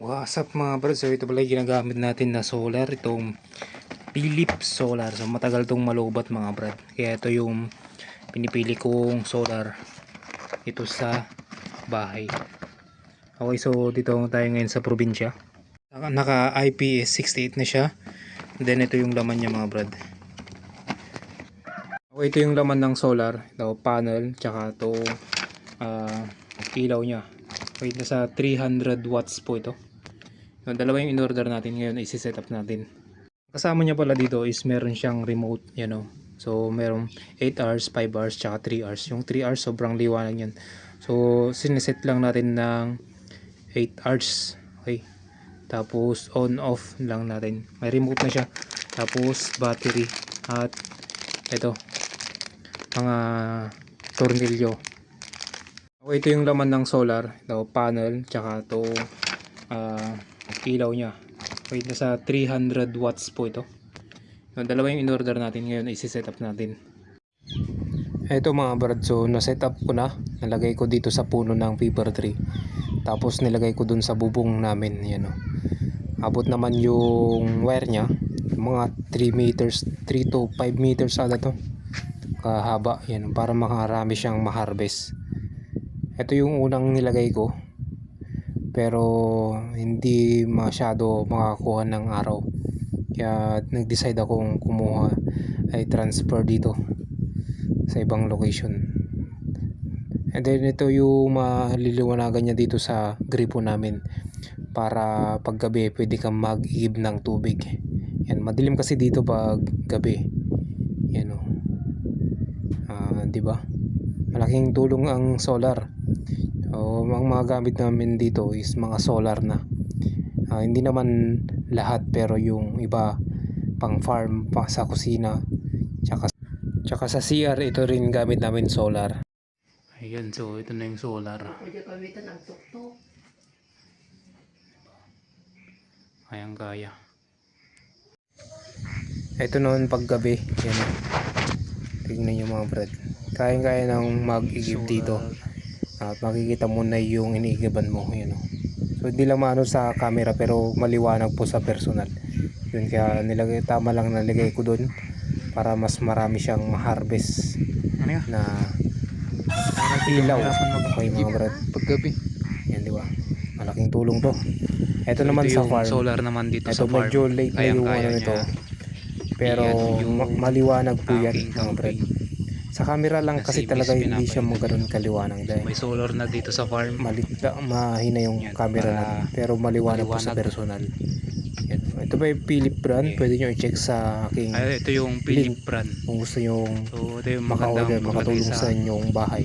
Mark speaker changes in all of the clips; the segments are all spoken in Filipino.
Speaker 1: What's up mga brad? So ito pala ginagamit natin na solar. Itong Philips Solar. So matagal tong malubat mga brad. Kaya ito yung pinipili kong solar. Ito sa bahay. Okay so dito tayo ngayon sa probinsya. Naka, IPS 68 na siya. Then ito yung laman niya mga brad. Okay ito yung laman ng solar. Ito panel. Tsaka ito ah, ilaw niya. Wait, nasa 300 watts po ito. Yung dalawa yung in-order natin ngayon ay set up natin. Kasama niya pala dito is meron siyang remote, you know. So, meron 8 hours, 5 hours, tsaka 3 hours. Yung 3 hours, sobrang liwanag yan. So, sineset lang natin ng 8 hours. Okay. Tapos, on-off lang natin. May remote na siya. Tapos, battery. At, ito. Mga tornilyo. Okay, ito yung laman ng solar. Ito, panel. Tsaka ito, ah, ilaw niya. Wait, nasa 300 watts po ito. Yung dalawa yung in-order natin ngayon ay set up natin. Ito mga brad, so na-set up ko na. Nalagay ko dito sa puno ng paper tree. Tapos nilagay ko dun sa bubong namin. Yan o. Abot naman yung wire niya. Mga 3 meters, 3 to 5 meters ata to. Kahaba. Yan, para makarami siyang maharvest. Ito yung unang nilagay ko pero hindi masyado makakuha ng araw. Kaya nag-decide akong kumuha ay transfer dito sa ibang location. And then ito yung maliliwanagan niya dito sa gripo namin. Para pag gabi pwede kang mag-igib ng tubig. Yan madilim kasi dito pag gabi. Yan o Ah, di ba? Malaking tulong ang solar So, ang mga gamit namin dito is mga solar na. Ah, hindi naman lahat pero yung iba pang farm, pa sa kusina, tsaka, tsaka sa CR ito rin gamit namin solar. Ayan, so ito na yung solar.
Speaker 2: Pwede gamitan ang tuktok.
Speaker 1: Kayang kaya. Ito noon paggabi. Yan. Tingnan nyo mga brad. Kayang kaya nang mag-igib dito. At makikita mo na yung iniigiban mo. Yan, oh. So hindi lang maano sa camera pero maliwanag po sa personal. Yun kaya nilagay, tama lang nalagay ko doon para mas marami siyang ma-harvest
Speaker 3: Ano
Speaker 1: na ilaw. Okay mga brad.
Speaker 3: Paggabi.
Speaker 1: Yan di ba? Malaking tulong to. Ito naman sa
Speaker 3: Ito yung
Speaker 1: farm.
Speaker 3: solar naman dito
Speaker 1: Ito
Speaker 3: sa farm.
Speaker 1: medyo late na yung ano nito. Pero
Speaker 3: yung
Speaker 1: ma- maliwanag po yan mga brad. Sa camera lang kasi
Speaker 3: Kasi
Speaker 1: talaga hindi siya maganoon kaliwanag dahil
Speaker 3: May solar na dito sa farm.
Speaker 1: malit mahina yung
Speaker 3: Yan,
Speaker 1: camera natin pero maliwanag, po sa
Speaker 3: maliwanag.
Speaker 1: personal. Yan. Ito ba yung Philip brand?
Speaker 3: Okay.
Speaker 1: Pwede nyo i-check sa aking
Speaker 3: Ay, ito yung Philip brand.
Speaker 1: kung gusto nyo
Speaker 3: So,
Speaker 1: maka-order, makatulong sa
Speaker 3: sa
Speaker 1: inyong bahay.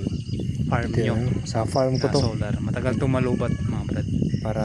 Speaker 3: farm
Speaker 1: Ito
Speaker 3: nyo.
Speaker 1: Sa farm ko to
Speaker 3: solar. Matagal itong malubat mga brad.
Speaker 1: para